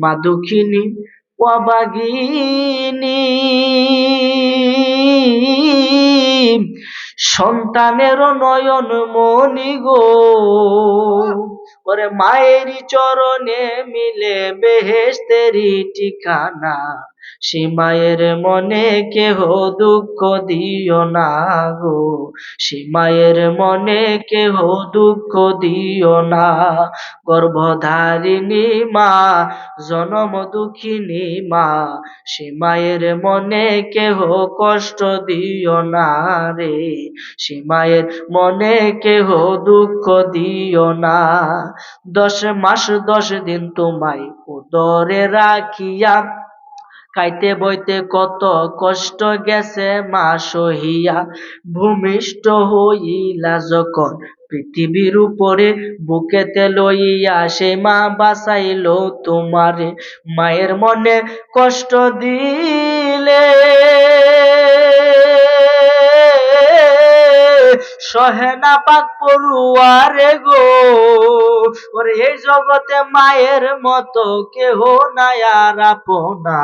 মা দুঃখিনী অবাগিনী। সন্তানের নয়ন মনি গো ওরে মায়েরই চরণে মিলে বেহেস্তেরি ঠিকানা। সে মায়ের মনে কেহ দুঃখ দিও না গো। সে মায়ের মনে কেহ দুঃখ দিও না। গর্ভধারিণী মা, জনম দুঃখিনী মা সে মায়ের মনে কেহ কষ্ট দিও না রে। সে মায়ের মনে কেহ দুঃখ দিও না। দশ মাস দশ দিন তোমায় উদরে রাখিয়া খাইতে বইতে কত কষ্ট গেছে মা সহিয়া। ভূমিষ্ঠ হইলা যখন পৃথিবীর উপরে বুকেতে লইয়া সে মা বাঁচাইল তোমারে, মায়ের মনে কষ্ট দিলে। সহে না পাক পড়ুয়ারে গো। ওরে এই জগতে মায়ের মতো কেহ নাই আর আপনা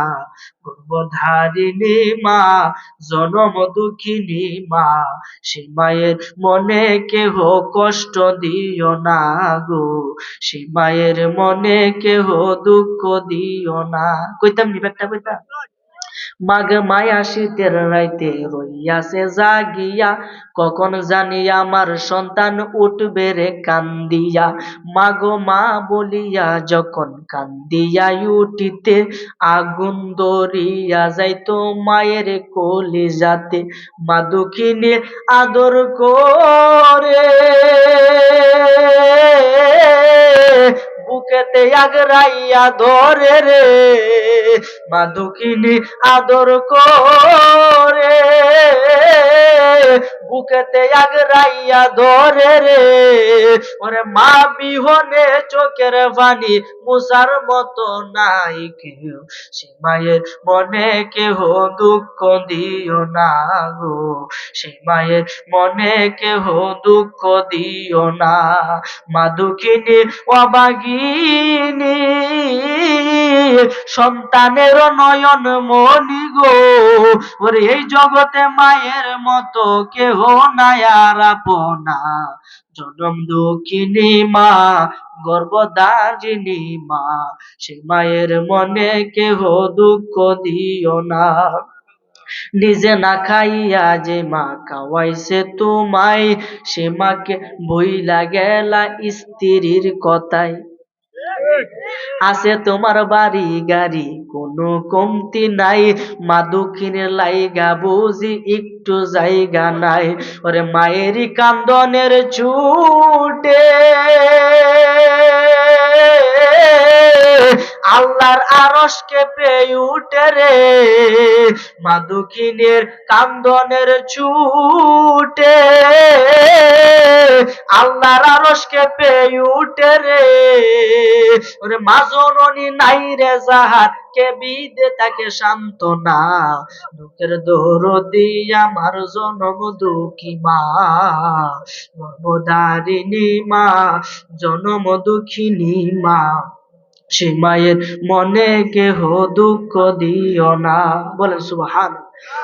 গর্ভধারিণী মা, জনম দুঃখিনী মা, সে মায়ের মনে কেহ কষ্ট দিও না গো। সে মায়ের মনে কেহ দুঃখ দিও না। কইতাম নি একটা কইতাম? মাঘ মায়া শীতের রাইতে রইয়াছে জাগিয়া, কখন জানি আমার সন্তান উঠবে রে কান্দিয়া। মাগ মা বলিয়া যখন কান্দিয়া উঠিতে, আগুন দরিয়া যাইতো মায়ের কলি যাতে মা দুঃখিনী আদর করে বুকেতে আগরাইয়া ধরে রে মা দুঃখিনী আদর করে। বুকেতে আগরাইয়া ধরে রে। ওরে মা, বিহনে চোখের পানি মুসার মতো নাই কেউ। সে মায়ের মনে কেহ দুঃখ দিও না গো। সে মায়ের মনে কেহ দুঃখ দিও না। মা দুঃখিনী, অবাগিনী, সন্তানের নয়ন মনি গো। ওরে, এই জগতে মায়ের মতো কেহ নাই আর আপনা জনম দুঃখিনী মা গর্ভদারিণী মা, সে মায়ের মনে কেহ দুঃখ দিও না। নিজে না খাইয়া যে মা খাওয়াইছে তোমায়, সে মাকে বইলা গেলা স্ত্রীর কথায়। আছে তোমার বাড়ি গাড়ি, কোনো কমতি নাই। মা দক্ষিণের লাইগা বুঝি একটু জায়গা নাই। ওরে মায়েরই কান্দনের ছুটে। আল্লাহর আরস কেঁপে উঠে রে। মা দক্ষিণের কান্দনের ছুটে। আল্লাহর আরস কেঁপে উঠে রে। ওরে নাই রে কে বিদে তাকে সান্ত্বনা। দুঃখের দোর দিয়া জনম দুঃখী মা গর্ভধারিণী মা, জনম দুঃখিনী মা। সে মায়ের মনে কেহ দুঃখ দিও না। বলেন সুবহান